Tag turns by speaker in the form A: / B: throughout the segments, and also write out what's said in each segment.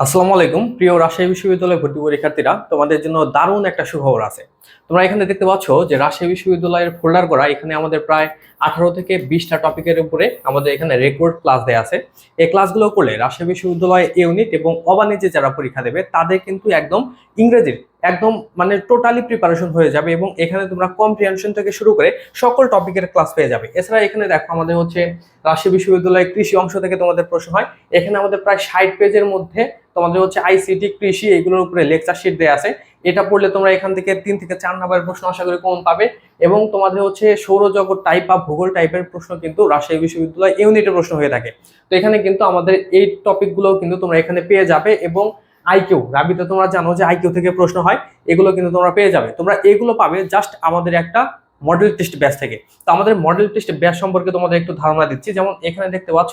A: আসসালামু আলাইকুম। প্রিয় রাজশাহী বিশ্ববিদ্যালয় ভর্তি পরীক্ষার্থীরা তোমাদের জন্য দারুণ একটা সুখবর আছে তোমরা এখানে দেখতে পাচ্ছ যে রাজশাহী বিশ্ববিদ্যালয়ের ফোল্ডার করা, এখানে আমাদের প্রায় আঠারো থেকে বিশটা টপিকের উপরে আমাদের এখানে রেকর্ড ক্লাস দেওয়া আছে। এই ক্লাসগুলো করলে রাজশাহী বিশ্ববিদ্যালয় ইউনিট এবং অবাণিজ্যে যারা পরীক্ষা দেবে, তাদের কিন্তু একদম ইংরেজির একদম মানে টোটালি প্রিপারেশন হয়ে যাবে এবং এখানে তোমরা কম্প্রিহেনশন থেকে শুরু করে সকল টপিকের ক্লাস পেয়ে যাবে। এছাড়া এখানে দেখো আমাদের হচ্ছে রাজশাহী বিশ্ববিদ্যালয়ের কৃষি অংশ থেকে তোমাদের প্রশ্ন হয়। এখানে আমাদের প্রায় ষাট পেজের মধ্যে তোমাদের হচ্ছে আইসিটি কৃষি এগুলোর উপরে লেকচার শিট দেওয়া আছে। এটা পড়লে তোমরা এখান থেকে তিন থেকে চার নাম্বারের প্রশ্ন আশা করি কমন পাবে। এবং তোমাদের হচ্ছে সৌরজগৎ টাইপ বা ভূগোল টাইপের প্রশ্ন কিন্তু রাজশাহী বিশ্ববিদ্যালয় ইউনিটের প্রশ্ন হয়ে থাকে। তো এখানে কিন্তু আমাদের এই টপিকগুলো কিন্তু তোমরা এখানে পেয়ে যাবে এবং আইকিউ রাবিতে তোমরা জানো যে আইকিউ থেকে প্রশ্ন হয়, এগুলো কিন্তু তোমরা পেয়ে যাবে। তোমরা এগুলো পাবে জাস্ট আমাদের একটা মডেল টেস্ট ব্যাচ থেকে। তো আমাদের মডেল টেস্ট ব্যাচ সম্পর্কে তোমাদের একটু ধারণা দিচ্ছি। যেমন এখানে দেখতে পাচ্ছ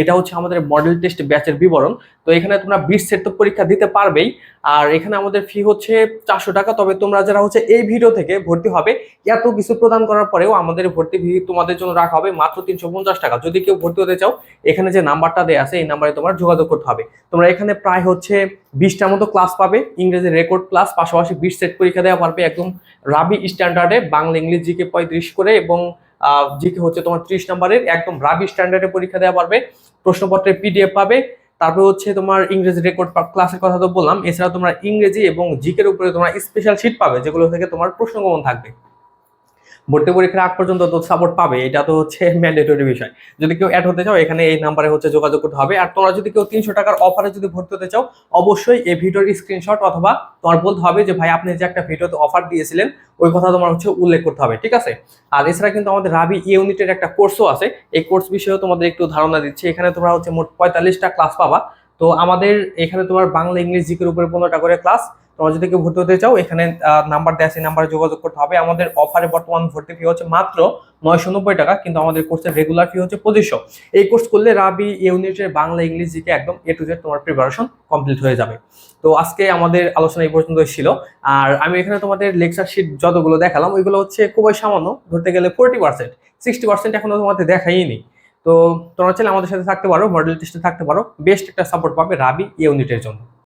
A: এটা হচ্ছে আমাদের মডেল টেস্ট ব্যাচের বিবরণ। তো এখানে তোমরা বিশ সেট তো পরীক্ষা দিতে পারবেই। আর এখানে আমাদের ফি হচ্ছে চারশো টাকা। তবে তোমরা যারা হচ্ছে এই ভিডিও থেকে ভর্তি হবে, এত কিছু প্রদান করার পরেও আমাদের ভর্তি ফি তোমাদের জন্য রাখা হবে মাত্র তিনশো পঞ্চাশ টাকা। যদি কেউ ভর্তি হতে চাও, এখানে যে নাম্বারটা দেওয়া আছে, এই নাম্বারে তোমার যোগাযোগ করতে হবে। তোমরা এখানে প্রায় হচ্ছে বিশটার মতো ক্লাস পাবে। ইংরেজি রেকর্ড ক্লাস পাশাপাশি বিশ সেট পরীক্ষা দেওয়া পারবে একদম রাবি স্ট্যান্ডার্ডে বাংলা ইংলিশ জিকে পঁয়ত্রিশ করে এবং জিকে হচ্ছে, তোমার ত্রিশ নম্বরের একদম রাবি স্ট্যান্ডার্ডে পরীক্ষা দেওয়া পারবে প্রশ্নপত্রে পিডিএফ পাবে, তারপরে হচ্ছে তোমার ইংরেজি রেকর্ড ক্লাসের কথা তো বললাম, এছাড়া তোমরা ইংরেজি এবং জিকের উপরে তোমরা স্পেশাল শিট পাবে, যেগুলো থেকে তোমার প্রশ্ন কমন থাকবে। ভর্তি পরীক্ষার আগ পর্যন্ত তো সাপোর্ট পাবে, এটা তো হচ্ছে ম্যান্ডেটরি বিষয়। যদি কেউ অ্যাড হতে চাও, এখানে এই নাম্বারে হচ্ছে যোগাযোগ করতে হবে। আর তোমরা যদি কেউ তিনশো টাকার অফারে যদি ভর্তি হতে চাও, অবশ্যই এই ভিডিওর স্ক্রিনশট অথবা তোমার বলতে হবে যে, ভাই, আপনি যে একটা ভিডিওতে অফার দিয়েছিলেন, ওই কথা তোমার হচ্ছে উল্লেখ করতে হবে। ঠিক আছে? আর এছাড়া কিন্তু আমাদের রাবি ইউনিটের একটা কোর্সও আছে। এই কোর্স বিষয়েও তোমাদের একটু ধারণা দিচ্ছি। এখানে তোমরা হচ্ছে মোট পঁয়তাল্লিশটা ক্লাস পাবা। তো আমাদের এখানে তোমার বাংলা, ইংলিশ, জিকের উপরে পনেরোটা করে ক্লাস তোমরা যদি কেউ ভর্তি হতে চাও, এখানে নাম্বার দেওয়া সেই নাম্বারে যোগাযোগ করতে হবে। আমাদের অফারে বর্তমান ভর্তি ফি হচ্ছে মাত্র নয়শো নব্বই টাকা, কিন্তু আমাদের কোর্সের রেগুলার ফি হচ্ছে পঁচিশশো। এই কোর্স করলে রাবি ইউনিটের বাংলা ইংলিশ জিকে একদম এ টু জেড তোমার প্রিপারেশন কমপ্লিট হয়ে যাবে। তো আজকে আমাদের আলোচনা এই পর্যন্ত ছিল। আর আমি এখানে তোমাদের লেকচার শিট যতগুলো দেখালাম, ওইগুলো হচ্ছে খুবই সামান্য, ধরতে গেলে ফোরটি পার্সেন্ট সিক্সটি পার্সেন্ট এখনও তোমাদের দেখাইনি। তো তোমরা চাইলে আমাদের সাথে থাকতে পারো মডেল টেস্টে থাকতে পারো। বেস্ট একটা সাপোর্ট পাবে রাবি ইউনিটের জন্য।